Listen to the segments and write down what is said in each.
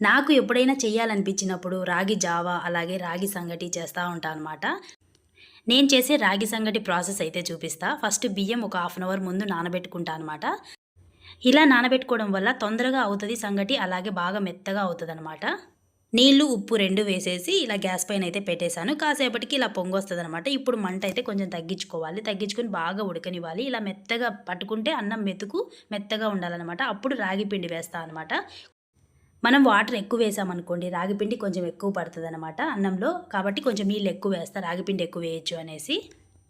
నాకు ఎప్పుడైనా చేయాలనిపించినప్పుడు రాగి జావా అలాగే రాగి సంగటి చేస్తూ ఉంటాను అనమాట నేను చేసే రాగి సంగటి ప్రాసెస్ అయితే చూపిస్తా. ఫస్ట్ బియ్యం ఒక హాఫ్ అన్ అవర్ ముందు నానబెట్టుకుంటా అనమాట ఇలా నానబెట్టుకోవడం వల్ల తొందరగా అవుతుంది సంగటి అలాగే బాగా మెత్తగా అవుతుంది అనమాట నీళ్ళు ఉప్పు రెండు వేసేసి ఇలా గ్యాస్ పైన అయితే పెట్టేశాను. కాసేపటికి ఇలా పొంగొస్తుంది అనమాట ఇప్పుడు మంట అయితే కొంచెం తగ్గించుకోవాలి. తగ్గించుకొని బాగా ఉడకనివ్వాలి. ఇలా మెత్తగా పట్టుకుంటే అన్నం మెతుకు మెత్తగా ఉండాలన్నమాట. అప్పుడు రాగి పిండి వేస్తా అనమాట మనం వాటర్ ఎక్కువ వేసామనుకోండి రాగిపిండి కొంచెం ఎక్కువ పడుతుంది అనమాట అన్నంలో. కాబట్టి కొంచెం నీళ్ళు ఎక్కువ వేస్తా రాగిపిండి ఎక్కువ వేయచ్చు అనేసి.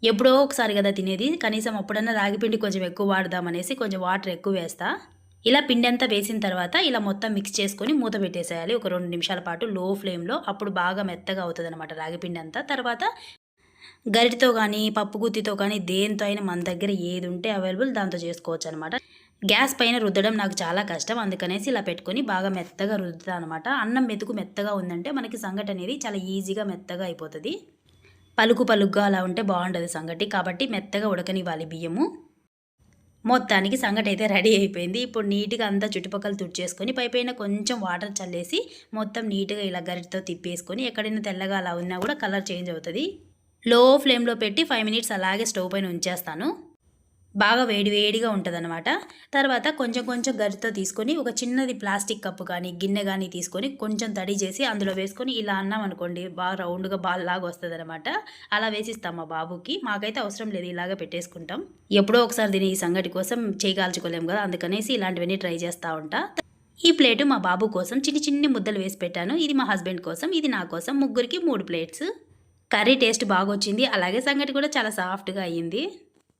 ఎప్పుడో ఒకసారి కదా తినేది కనీసం అప్పుడన్నా రాగిపిండి కొంచెం ఎక్కువ వాడదామనేసి కొంచెం వాటర్ ఎక్కువ వేస్తా. ఇలా పిండి అంతా వేసిన తర్వాత ఇలా మొత్తం మిక్స్ చేసుకొని మూత పెట్టేసేయాలి. ఒక రెండు నిమిషాల పాటు లో ఫ్లేమ్లో. అప్పుడు బాగా మెత్తగా అవుతుంది అనమాట రాగిపిండి అంతా. తర్వాత గరిటితో కానీ పప్పు గుత్తితో కానీ దేంతో అయినా మన దగ్గర ఏది ఉంటే అవైలబుల్ దాంతో చేసుకోవచ్చు అనమాట గ్యాస్ పైన రుద్దడం నాకు చాలా కష్టం. అందుకనేసి ఇలా పెట్టుకొని బాగా మెత్తగా రుద్దుతా అనమాట అన్నం మెతుకు మెత్తగా ఉందంటే మనకి సంగటి అనేది చాలా ఈజీగా మెత్తగా అయిపోతుంది. పలుకు పలుగ్గా అలా ఉంటే బాగుండదు సంగటి. కాబట్టి మెత్తగా ఉడకనివ్వాలి బియ్యము. మొత్తానికి సంగటి అయితే రెడీ అయిపోయింది. ఇప్పుడు నీట్గా అంతా చుట్టుపక్కల తుడిచేసుకొని పైపైన కొంచెం వాటర్ చల్లేసి మొత్తం నీట్గా ఇలా గరిటతో తిప్పేసుకొని ఎక్కడైనా తెల్లగా అలా ఉన్నా కూడా కలర్ చేంజ్ అవుతుంది. లో ఫ్లేమ్లో పెట్టి ఫైవ్ మినిట్స్ అలాగే స్టవ్ పైన ఉంచేస్తాను. బాగా వేడి వేడిగా ఉంటుంది తర్వాత కొంచెం కొంచెం గరితో తీసుకొని ఒక చిన్నది ప్లాస్టిక్ కప్పు కానీ గిన్నె కానీ తీసుకొని కొంచెం తడి చేసి అందులో వేసుకొని ఇలా అన్నాం అనుకోండి బాగా రౌండ్గా బాల్ లాగా వస్తుంది అనమాట అలా వేసిస్తాం మా బాబుకి. మాకైతే అవసరం లేదు ఇలాగ పెట్టేసుకుంటాం. ఎప్పుడో ఒకసారి దీని ఈ సంగటి కోసం చేయగాల్చుకోలేము కదా అందుకనేసి ఇలాంటివన్నీ ట్రై చేస్తూ ఉంటా. ఈ ప్లేటు మా బాబు కోసం చిన్ని చిన్ని ముద్దలు వేసి పెట్టాను. ఇది మా హస్బెండ్ కోసం ఇది నా కోసం ముగ్గురికి మూడు ప్లేట్స్. కర్రీ టేస్ట్ బాగా వచ్చింది అలాగే సంగటి కూడా చాలా సాఫ్ట్గా అయ్యింది.